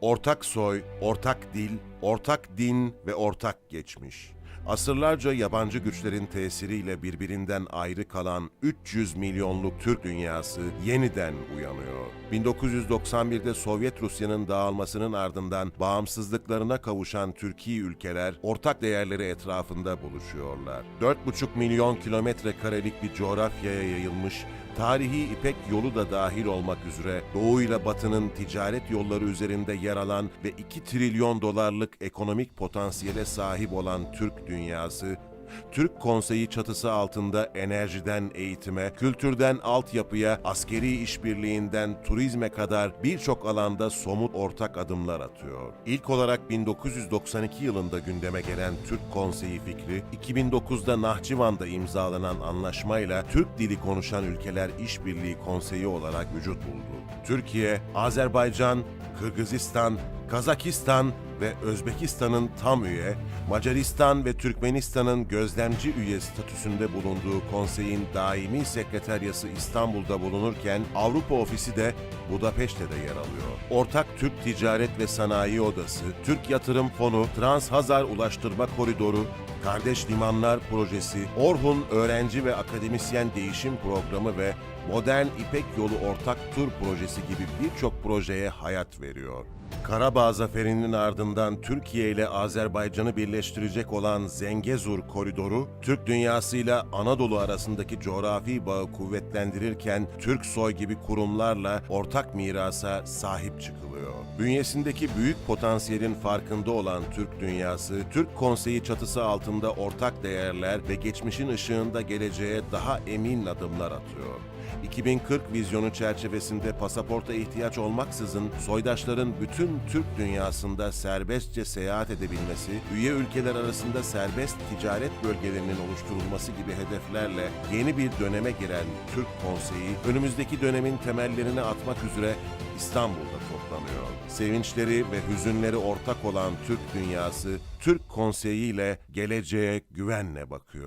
Ortak soy, ortak dil, ortak din ve ortak geçmiş. Asırlarca yabancı güçlerin tesiriyle birbirinden ayrı kalan 300 milyonluk Türk dünyası yeniden uyanıyor. 1991'de Sovyet Rusya'nın dağılmasının ardından bağımsızlıklarına kavuşan Türkiye ülkeler ortak değerleri etrafında buluşuyorlar. 4,5 milyon kilometre karelik bir coğrafyaya yayılmış tarihi İpek yolu da dahil olmak üzere Doğu ile Batı'nın ticaret yolları üzerinde yer alan ve 2 trilyon dolarlık ekonomik potansiyele sahip olan Türk dünyası, Türk Konseyi çatısı altında enerjiden eğitime, kültürden altyapıya, askeri işbirliğinden turizme kadar birçok alanda somut ortak adımlar atıyor. İlk olarak 1992 yılında gündeme gelen Türk Konseyi fikri, 2009'da Nahçıvan'da imzalanan anlaşmayla Türk dili konuşan ülkeler İşbirliği Konseyi olarak vücut buldu. Türkiye, Azerbaycan, Kırgızistan, Kazakistan ve Özbekistan'ın tam üye, Macaristan ve Türkmenistan'ın gözlemci üye statüsünde bulunduğu konseyin daimi sekreteryası İstanbul'da bulunurken Avrupa ofisi de Budapeşte'de yer alıyor. Ortak Türk Ticaret ve Sanayi Odası, Türk Yatırım Fonu, Transhazar Ulaştırma Koridoru, Kardeş Limanlar Projesi, Orhun Öğrenci ve Akademisyen Değişim Programı ve Modern İpek Yolu Ortak Tur Projesi gibi birçok projeye hayat veriyor. Karabağ Zaferi'nin ardından Türkiye ile Azerbaycan'ı birleştirecek olan Zengezur Koridoru, Türk dünyasıyla Anadolu arasındaki coğrafi bağı kuvvetlendirirken Türk Soy gibi kurumlarla ortak mirasa sahip çıkılıyor. Bünyesindeki büyük potansiyelin farkında olan Türk dünyası, Türk Konseyi çatısı altında ortak değerler ve geçmişin ışığında geleceğe daha emin adımlar atıyor. 2040 vizyonu çerçevesinde pasaporta ihtiyaç olmaksızın soydaşların bütün Türk dünyasında serbestçe seyahat edebilmesi, üye ülkeler arasında serbest ticaret bölgelerinin oluşturulması gibi hedeflerle yeni bir döneme giren Türk Konseyi, önümüzdeki dönemin temellerini atmak üzere İstanbul'da toplanıyor. Sevinçleri ve hüzünleri ortak olan Türk dünyası, Türk Konseyi ile geleceğe güvenle bakıyor.